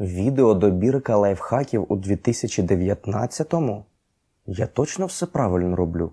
Відеодобірка лайфхаків у 2019-му? Я точно все правильно роблю.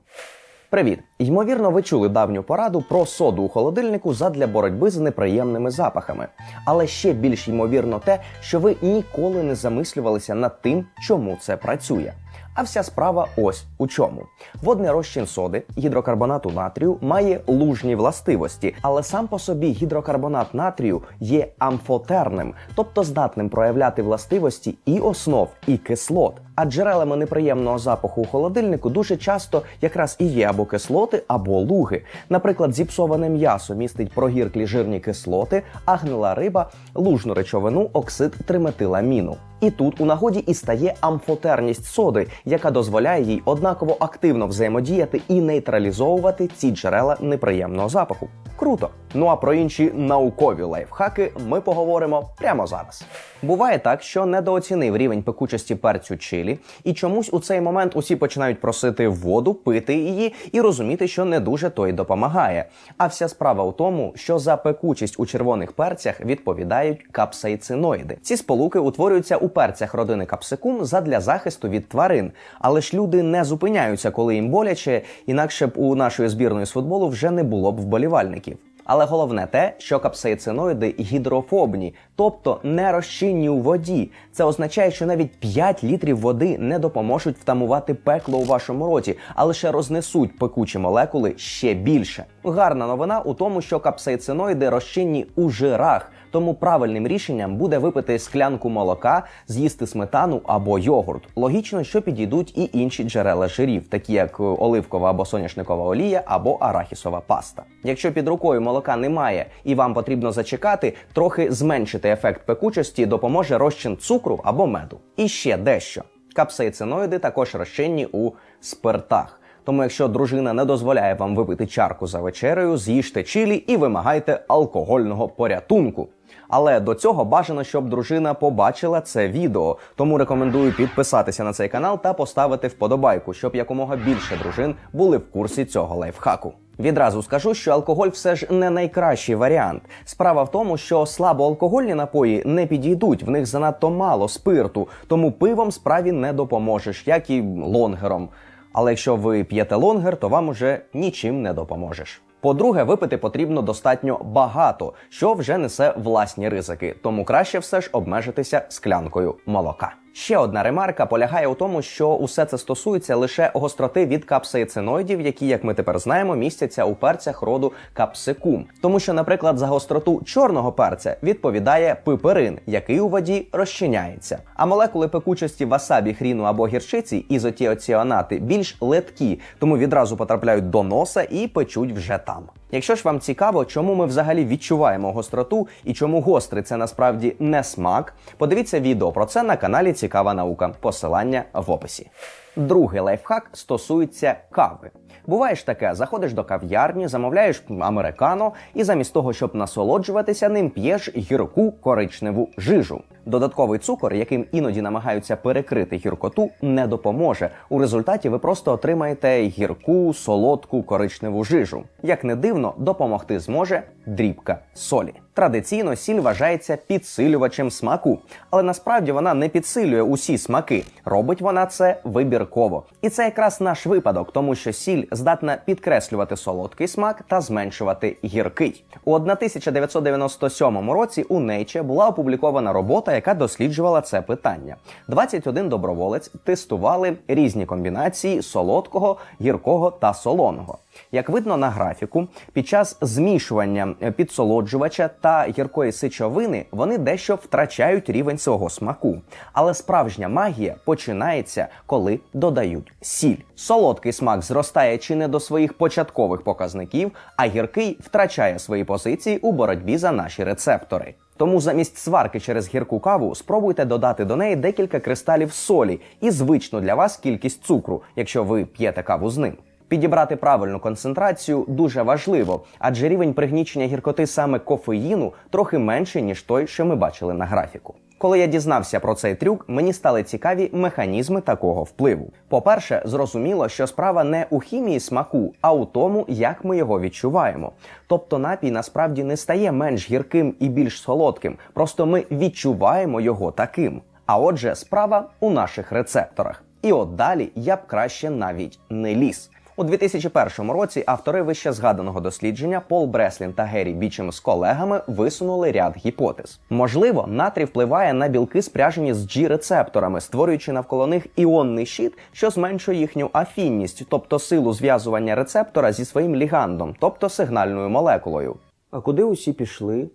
Привіт! Ймовірно, ви чули давню пораду про соду у холодильнику задля боротьби з неприємними запахами. Але ще більш ймовірно те, що ви ніколи не замислювалися над тим, чому це працює. А вся справа ось у чому. Водний розчин соди, гідрокарбонату натрію, має лужні властивості, але сам по собі гідрокарбонат натрію є амфотерним, тобто здатним проявляти властивості і основ, і кислот. А джерелами неприємного запаху у холодильнику дуже часто якраз і є або кислоти, або луги. Наприклад, зіпсоване м'ясо містить прогірклі жирні кислоти, а гнила риба лужну речовину оксид триметиламіну. І тут у нагоді і стає амфотерність соди, яка дозволяє їй однаково активно взаємодіяти і нейтралізовувати ці джерела неприємного запаху. Круто! Ну а про інші наукові лайфхаки ми поговоримо прямо зараз. Буває так, що недооцінив рівень пекучості перцю чилі, і чомусь у цей момент усі починають просити воду, пити її і розуміти, що не дуже то й допомагає. А вся справа у тому, що за пекучість у червоних перцях відповідають капсаїциноїди. Ці сполуки утворюються у перцях родини капсикум задля захисту від тварин. Але ж люди не зупиняються, коли їм боляче, інакше б у нашої збірної з футболу вже не було б вболівальників. Але головне те, що капсаїциноїди гідрофобні, тобто не розчинні у воді. Це означає, що навіть 5 літрів води не допоможуть втамувати пекло у вашому роті, а лише рознесуть пекучі молекули ще більше. Гарна новина у тому, що капсаїциноїди розчинні у жирах. Тому правильним рішенням буде випити склянку молока, з'їсти сметану або йогурт. Логічно, що підійдуть і інші джерела жирів, такі як оливкова або соняшникова олія або арахісова паста. Якщо під рукою молока немає і вам потрібно зачекати, трохи зменшити ефект пекучості допоможе розчин цукру або меду. І ще дещо. Капсаїциноїди також розчинні у спиртах. Тому, якщо дружина не дозволяє вам випити чарку за вечерею, з'їжте чилі і вимагайте алкогольного порятунку. Але до цього бажано, щоб дружина побачила це відео. Тому рекомендую підписатися на цей канал та поставити вподобайку, щоб якомога більше дружин були в курсі цього лайфхаку. Відразу скажу, що алкоголь все ж не найкращий варіант. Справа в тому, що слабоалкогольні напої не підійдуть, в них занадто мало спирту, тому пивом справі не допоможеш, як і лонгером. Але якщо ви п'єте лонгер, то вам уже нічим не допоможеш. По-друге, випити потрібно достатньо багато, що вже несе власні ризики, тому краще все ж обмежитися склянкою молока. Ще одна ремарка полягає у тому, що усе це стосується лише гостроти від капсаїциноїдів, які, як ми тепер знаємо, містяться у перцях роду капсикум. Тому що, наприклад, за гостроту чорного перця відповідає пиперин, який у воді розчиняється. А молекули пекучості васабі, хріну або гірчиці, ізотіоціанати, більш леткі, тому відразу потрапляють до носа і печуть вже там. Якщо ж вам цікаво, чому ми взагалі відчуваємо гостроту і чому гострий це насправді не смак, подивіться відео про це на каналі Цікава наука. Посилання в описі. Другий лайфхак стосується кави. Буває ж таке, заходиш до кав'ярні, замовляєш американо, і замість того, щоб насолоджуватися ним, п'єш гірку коричневу жижу. Додатковий цукор, яким іноді намагаються перекрити гіркоту, не допоможе. У результаті ви просто отримаєте гірку, солодку коричневу жижу. Як не дивно, допомогти зможе дрібка солі. Традиційно сіль вважається підсилювачем смаку, але насправді вона не підсилює усі смаки. Робить вона це вибірково. І це якраз наш випадок, тому що сіль здатна підкреслювати солодкий смак та зменшувати гіркий. У 1997 році у Nature була опублікована робота, яка досліджувала це питання. 21 доброволець тестували різні комбінації солодкого, гіркого та солоного. Як видно на графіку, під час змішування підсолоджувача та гіркої сичовини вони дещо втрачають рівень свого смаку. Але справжня магія починається, коли додають сіль. Солодкий смак зростає чи не до своїх початкових показників, а гіркий втрачає свої позиції у боротьбі за наші рецептори. Тому замість сварки через гірку каву спробуйте додати до неї декілька кристалів солі і звичну для вас кількість цукру, якщо ви п'єте каву з ним. Підібрати правильну концентрацію дуже важливо, адже рівень пригнічення гіркоти саме кофеїну трохи менший, ніж той, що ми бачили на графіку. Коли я дізнався про цей трюк, мені стали цікаві механізми такого впливу. По-перше, зрозуміло, що справа не у хімії смаку, а у тому, як ми його відчуваємо. Тобто напій насправді не стає менш гірким і більш солодким, просто ми відчуваємо його таким. А отже, справа у наших рецепторах. І от далі я б краще навіть не ліз. У 2001 році автори вище згаданого дослідження Пол Бреслін та Геррі Бічем з колегами висунули ряд гіпотез. Можливо, натрій впливає на білки, спряжені з G-рецепторами, створюючи навколо них іонний щит, що зменшує їхню афінність, тобто силу зв'язування рецептора зі своїм лігандом, тобто сигнальною молекулою. А куди усі пішли?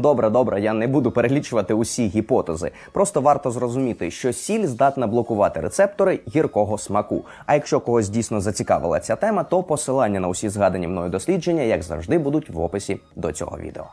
Добре, добре, я не буду перелічувати усі гіпотези. Просто варто зрозуміти, що сіль здатна блокувати рецептори гіркого смаку. А якщо когось дійсно зацікавила ця тема, то посилання на усі згадані мною дослідження, як завжди, будуть в описі до цього відео.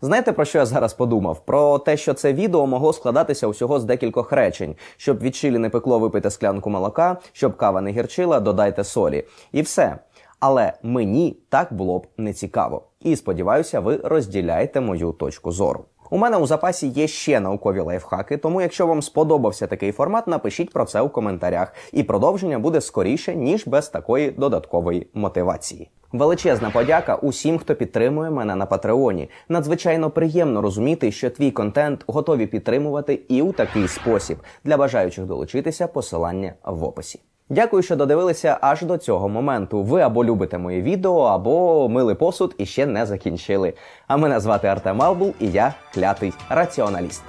Знаєте, про що я зараз подумав? Про те, що це відео могло складатися усього з декількох речень. Щоб від чилі не пекло випити склянку молока, щоб кава не гірчила, додайте солі. І все. Але мені так було б не цікаво. І сподіваюся, ви розділяєте мою точку зору. У мене у запасі є ще наукові лайфхаки, тому якщо вам сподобався такий формат, напишіть про це у коментарях. І продовження буде скоріше, ніж без такої додаткової мотивації. Величезна подяка усім, хто підтримує мене на Патреоні. Надзвичайно приємно розуміти, що твій контент готові підтримувати і у такий спосіб. Для бажаючих долучитися посилання в описі. Дякую, що додивилися аж до цього моменту. Ви або любите моє відео, або мили посуд і ще не закінчили. А мене звати Артем Албул, і я клятий раціоналіст.